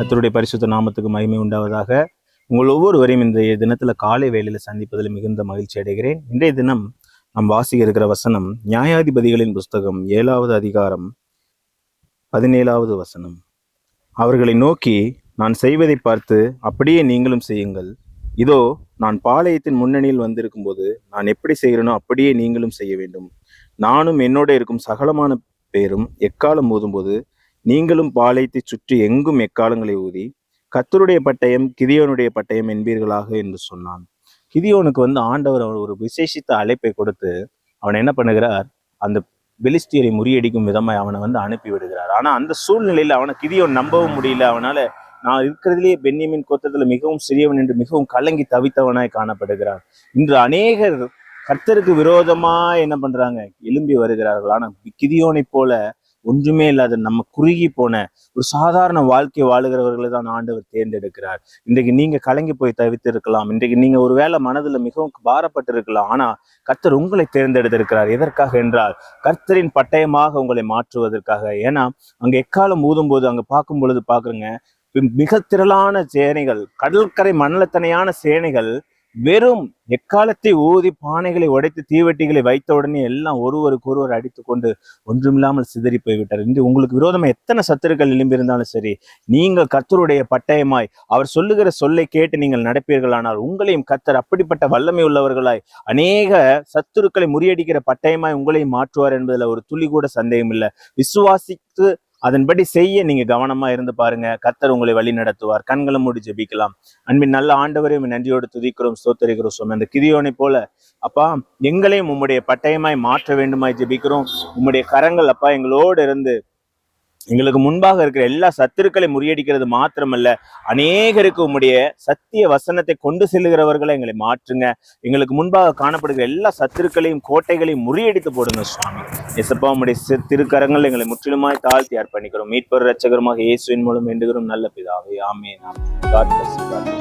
கத்தருடைய பரிசுத்த நாமத்துக்கு மகிமை உண்டாவதாக. உங்கள் ஒவ்வொருவரையும் இன்றைய தினத்தில் காலை வேலையில் சந்திப்பதில் மிகுந்த மகிழ்ச்சி அடைகிறேன். இன்றைய தினம் நாம் வாசிக்க இருக்கிற வசனம் நியாயாதிபதிகளின் புஸ்தகம் ஏழாவது அதிகாரம் பதினேழாவது வசனம். அவர்களை நோக்கி நான் செய்வதை பார்த்து அப்படியே நீங்களும் செய்யுங்கள். இதோ நான் பாளையத்தின் முன்னணியில் வந்திருக்கும் போது நான் எப்படி செய்கிறேனோ அப்படியே நீங்களும் செய்ய வேண்டும். நானும் என்னோட இருக்கும் சகலமான பேரும் எக்காலம் போதும்போது நீங்களும் பாளையத்தை சுற்றி எங்கும் எக்காலங்களை ஊதி கத்தருடைய பட்டயம் கிதியோனுடைய பட்டயம் என்பீர்களாக என்று சொன்னான். கிதியோனுக்கு வந்து ஆண்டவர் அவர் ஒரு விசேஷித்த அழைப்பை கொடுத்து அவன் என்ன பண்ணுகிறார்? அந்த பெலிஸ்தியரை முறியடிக்கும் விதமாய் அவனை வந்து அனுப்பி விடுகிறார் ஆனால் அந்த சூழ்நிலையில் அவனை கிதியோன் நம்பவும் முடியல. அவனால் நான் இருக்கிறதுலேயே பென்னியமின் கோத்தத்துல மிகவும் சிறியவன் என்று மிகவும் கலங்கி தவித்தவனாய் காணப்படுகிறான். இன்று அநேகர் கர்த்தருக்கு விரோதமாக என்ன பண்றாங்க? எழும்பி வருகிறார்கள். ஆனால் கிதியோனை போல ஒன்றுமே இல்லாத நம்ம குறுகி போன ஒரு சாதாரண வாழ்க்கை வாழுகிறவர்களை தான் ஆண்டவர் தேர்ந்தெடுக்கிறார். இன்றைக்கு நீங்க கலங்கி போய் தவித்து இருக்கலாம் இன்றைக்கு நீங்க ஒருவேளை மனதில் மிகவும் பாரப்பட்டிருக்கலாம். ஆனா கர்த்தர் உங்களை தேர்ந்தெடுத்திருக்கிறார். எதற்காக என்றால் கர்த்தரின் பட்டயமாக உங்களை மாற்றுவதற்காக. ஏன்னா அங்க எக்காலம் ஊதும் போது அங்க பார்க்கும் பொழுது பாக்குறங்க மிக திரளான சேனைகள் கடற்கரை மணலத்தனையான சேனைகள் வெறும் எக்காலத்தை ஊதி பானைகளை உடைத்து தீவெட்டிகளை வைத்த உடனே எல்லாம் ஒருவருக்கு ஒருவர் அடித்து கொண்டு ஒன்றுமில்லாமல் சிதறி போய்விட்டார். இன்று உங்களுக்கு விரோதமாக எத்தனை சத்துருக்கள் எழும்பியிருந்தாலும் சரி நீங்கள் கத்தருடைய பட்டயமாய் அவர் சொல்லுகிற சொல்லை கேட்டு நீங்கள் நடப்பீர்களானால் உங்களையும் கத்தர் அப்படிப்பட்ட வல்லமை உள்ளவர்களாய் அநேக சத்துருக்களை முறியடிக்கிற பட்டயமாய் உங்களையும் மாற்றுவார் என்பதில் ஒரு துளி கூட சந்தேகம் இல்லை விசுவாசித்து அதன்படி செய்ய நீங்க கவனமா இருந்து பாருங்க. கத்தர் உங்களை வழி நடத்துவார். கண்களை மூடி ஜெபிக்கலாம். அன்பின் நல்ல ஆண்டவரையும் நன்றியோடு துதிக்கிறோம் ஸ்தோத்தரிக்கிறோம் சுவாமி அந்த கிதியோனை போல அப்பா எங்களையும் உம்முடைய பட்டயமாய் மாற்ற வேண்டுமாய் ஜெபிக்கிறோம். உம்முடைய கரங்கள் அப்பா எங்களோடு இருந்து எங்களுக்கு முன்பாக இருக்கிற எல்லா சத்துருக்களை முறியடிக்கிறது மாத்திரமல்ல. அநேகருக்கு உம்முடைய சத்திய வசனத்தை கொண்டு செல்லுகிறவர்களை எங்களை மாற்றுங்க. எங்களுக்கு முன்பாக காணப்படுகிற எல்லா சத்துருக்களையும் கோட்டைகளையும் முறியடித்து போடுங்க சுவாமி. எசப்பா உம்முடைய திருக்கரங்கள் எங்களை முற்றிலுமாய் தாழ்த்தி அர்ப்பணிக்கிறோம். மீட்பர் ரட்சகரமாக இயேசுவின் மூலம் வேண்டுகிறோம். நல்ல பிதாவே ஆமே நாம்